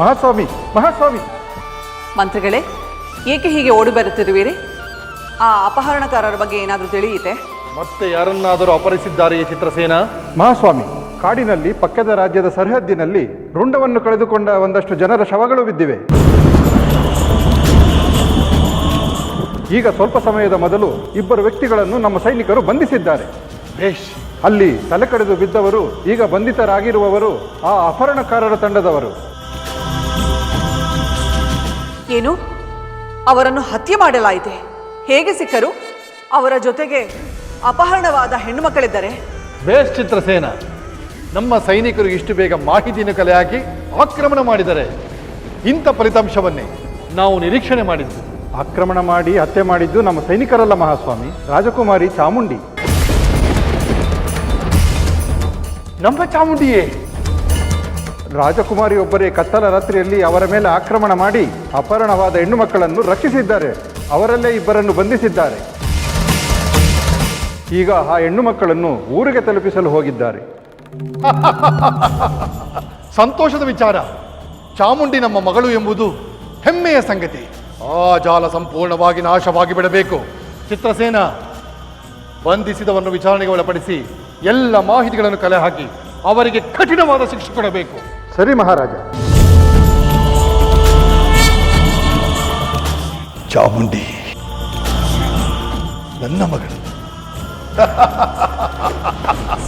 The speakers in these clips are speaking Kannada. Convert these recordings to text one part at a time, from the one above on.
ಮಹಾಸ್ವಾಮಿ ಮಹಾಸ್ವಾಮಿ. ಮಂತ್ರಿಗಳೇ ಏಕೆ ಹೀಗೆ ಓಡಿ ಬರುತ್ತಿರುವಿರಿ ಆ ಅಪಹರಣಕಾರರ ಬಗ್ಗೆ ಏನಾದರೂ ತಿಳಿಯಿತೆ? ಮತ್ತೆ ಯಾರನ್ನಾದರೂ ಅಪಹರಿಸಿದ್ದಾರೆಯೇ ಚಿತ್ರಸೇನ? ಮಹಾಸ್ವಾಮಿ ಕಾಡಿನಲ್ಲಿ ಪಕ್ಕದ ರಾಜ್ಯದ ಸರಿಹದ್ದಿನಲ್ಲಿ ರುಂಡವನ್ನು ಕಳೆದುಕೊಂಡ ಒಂದಷ್ಟು ಜನರ ಶವಗಳು ಬಿದ್ದಿವೆ. ಈಗ ಸ್ವಲ್ಪ ಸಮಯದ ಮೊದಲು ಇಬ್ಬರು ವ್ಯಕ್ತಿಗಳನ್ನು ನಮ್ಮ ಸೈನಿಕರು ಬಂಧಿಸಿದ್ದಾರೆ. ಅಲ್ಲಿ ತಲೆ ಕಡಿದು ಬಿದ್ದವರು ಈಗ ಬಂಧಿತರಾಗಿರುವವರು ಆ ಅಪಹರಣಕಾರರ ತಂಡದವರು. ಏನು? ಅವರನ್ನು ಹತ್ಯೆ ಮಾಡಲಾಯಿತೆ. ಹೇಗೆ ಸಿಕ್ಕರು? ಅವರ ಜೊತೆಗೆ ಅಪಹರಣವಾದ ಹೆಣ್ಣು ಮಕ್ಕಳಿದ್ದಾರೆ? ಬೇಷ್ ಚಿತ್ರಸೇನ ನಮ್ಮ ಸೈನಿಕರು ಇಷ್ಟು ಬೇಗ ಮಾಹಿತಿಯನ್ನು ಕಲೆ ಹಾಕಿ ಆಕ್ರಮಣ ಮಾಡಿದರೆ ಇಂಥ ಫಲಿತಾಂಶವನ್ನೇ ನಾವು ನಿರೀಕ್ಷಣೆ ಮಾಡಿದ್ದು. ಆಕ್ರಮಣ ಮಾಡಿ ಹತ್ಯೆ ಮಾಡಿದ್ದು ನಮ್ಮ ಸೈನಿಕರಲ್ಲ ಮಹಾಸ್ವಾಮಿ ರಾಜಕುಮಾರಿ ಚಾಮುಂಡಿ. ನಮ್ಮ ಚಾಮುಂಡಿಯೇ? ರಾಜಕುಮಾರಿಯೊಬ್ಬರೇ ಕತ್ತಲ ರಾತ್ರಿಯಲ್ಲಿ ಅವರ ಮೇಲೆ ಆಕ್ರಮಣ ಮಾಡಿ ಅಪಹರಣವಾದ ಹೆಣ್ಣು ಮಕ್ಕಳನ್ನು ರಕ್ಷಿಸಿದ್ದಾರೆ. ಅವರಲ್ಲೇ ಇಬ್ಬರನ್ನು ಬಂಧಿಸಿದ್ದಾರೆ. ಈಗ ಆ ಹೆಣ್ಣು ಮಕ್ಕಳನ್ನು ಊರಿಗೆ ತಲುಪಿಸಲು ಹೋಗಿದ್ದಾರೆ. ಸಂತೋಷದ ವಿಚಾರ. ಚಾಮುಂಡಿ ನಮ್ಮ ಮಗಳು ಎಂಬುದು ಹೆಮ್ಮೆಯ ಸಂಗತಿ. ಆ ಜಾಲ ಸಂಪೂರ್ಣವಾಗಿ ನಾಶವಾಗಿ ಬಿಡಬೇಕು. ಚಿತ್ರಸೇನ ಬಂಧಿಸಿದವನ್ನು ವಿಚಾರಣೆಗೆ ಒಳಪಡಿಸಿ ಎಲ್ಲ ಮಾಹಿತಿಗಳನ್ನು ಕಲೆ ಹಾಕಿ ಅವರಿಗೆ ಕಠಿಣವಾದ ಶಿಕ್ಷೆ ಕೊಡಬೇಕು. ಸರಿ ಮಹಾರಾಜ. ಚಾಮುಂಡಿ ನನ್ನ ಮಗಳು.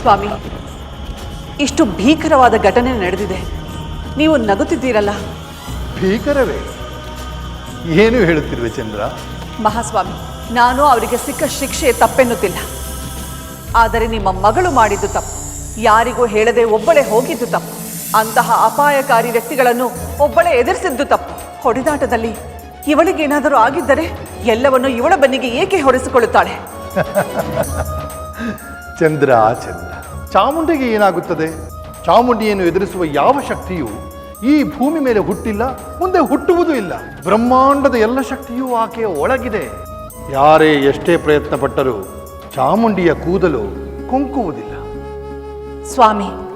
ಸ್ವಾಮಿ ಇಷ್ಟು ಭೀಕರವಾದ ಘಟನೆ ನಡೆದಿದೆ. ನೀವು ನಗುತ್ತಿದ್ದೀರಲ್ಲ. ಭೀಕರವೇ? ಏನು ಹೇಳುತ್ತಿರುವೆ ಚಂದ್ರ? ಮಹಾಸ್ವಾಮಿ ನಾನು ಅವರಿಗೆ ಸಿಕ್ಕ ಶಿಕ್ಷೆ ತಪ್ಪೆನ್ನುತ್ತಿಲ್ಲ. ಆದರೆ ನಿಮ್ಮ ಮಗಳು ಮಾಡಿದ್ದು ತಪ್ಪು. ಯಾರಿಗೂ ಹೇಳದೆ ಒಬ್ಬಳೇ ಹೋಗಿದ್ದು ತಪ್ಪು. ಅಂತಹ ಅಪಾಯಕಾರಿ ವ್ಯಕ್ತಿಗಳನ್ನು ಒಬ್ಬಳೇ ಎದುರಿಸಿದ್ದು ತಪ್ಪು. ಹೊಡೆದಾಟದಲ್ಲಿ ಇವಳಿಗೇನಾದರೂ ಆಗಿದ್ದರೆ ಎಲ್ಲವನ್ನು ಇವಳ ಬನ್ನಿಗೆ ಏಕೆ ಹೊರಿಸಿಕೊಳ್ಳುತ್ತಾಳೆ ಚಂದ್ರ ಚಂದ್ರ. ಚಾಮುಂಡಿಗೆ ಏನಾಗುತ್ತದೆ? ಚಾಮುಂಡಿಯನ್ನು ಎದುರಿಸುವ ಯಾವ ಶಕ್ತಿಯೂ ಈ ಭೂಮಿ ಮೇಲೆ ಹುಟ್ಟಿಲ್ಲ ಮುಂದೆ ಹುಟ್ಟುವುದೂ ಇಲ್ಲ. ಬ್ರಹ್ಮಾಂಡದ ಎಲ್ಲ ಶಕ್ತಿಯೂ ಆಕೆಯ ಒಳಗಿದೆ. ಯಾರೇ ಎಷ್ಟೇ ಪ್ರಯತ್ನ ಪಟ್ಟರೂ ಚಾಮುಂಡಿಯ ಕೂದಲು ಕುಂಕುವುದಿಲ್ಲ. ಸ್ವಾಮಿ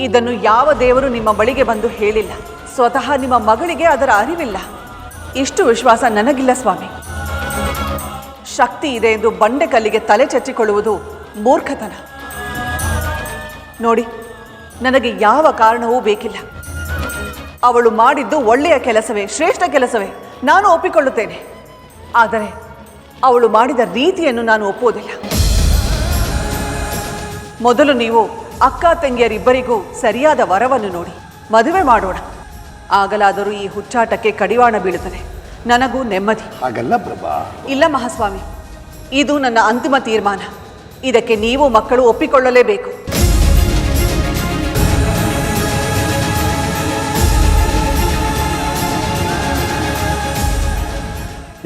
ಇದನ್ನು ಯಾವ ದೇವರು ನಿಮ್ಮ ಬಳಿಗೆ ಬಂದು ಹೇಳಿಲ್ಲ. ಸ್ವತಃ ನಿಮ್ಮ ಮಗಳಿಗೆ ಅದರ ಅರಿವಿಲ್ಲ. ಇಷ್ಟು ವಿಶ್ವಾಸ ನನಗಿಲ್ಲ ಸ್ವಾಮಿ. ಶಕ್ತಿ ಇದೆ ಎಂದು ಬಂಡೆ ಕಲ್ಲಿಗೆ ತಲೆ ಚಚ್ಚಿಕೊಳ್ಳುವುದು ಮೂರ್ಖತನ. ನೋಡಿ, ನನಗೆ ಯಾವ ಕಾರಣವೂ ಬೇಕಿಲ್ಲ. ಅವಳು ಮಾಡಿದ್ದು ಒಳ್ಳೆಯ ಕೆಲಸವೇ, ಶ್ರೇಷ್ಠ ಕೆಲಸವೇ, ನಾನು ಒಪ್ಪಿಕೊಳ್ಳುತ್ತೇನೆ. ಆದರೆ ಅವಳು ಮಾಡಿದ ರೀತಿಯನ್ನು ನಾನು ಒಪ್ಪುವುದಿಲ್ಲ. ಮೊದಲು ನೀವು ಅಕ್ಕ ತಂಗಿಯರಿಬ್ಬರಿಗೂ ಸರಿಯಾದ ವರವನ್ನು ನೋಡಿ ಮದುವೆ ಮಾಡೋಣ. ಆಗಲಾದರೂ ಈ ಹುಚ್ಚಾಟಕ್ಕೆ ಕಡಿವಾಣ ಬೀಳುತ್ತದೆ. ನನಗೂ ನೆಮ್ಮದಿ. ಹಾಗಲ್ಲ ಪ್ರಭಾ. ಇಲ್ಲ ಮಹಾಸ್ವಾಮಿ ಇದು ನನ್ನ ಅಂತಿಮ ತೀರ್ಮಾನ. ಇದಕ್ಕೆ ನೀವು ಮಕ್ಕಳು ಒಪ್ಪಿಕೊಳ್ಳಲೇಬೇಕು.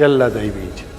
ಎಲ್ಲ ದೈವೀಚ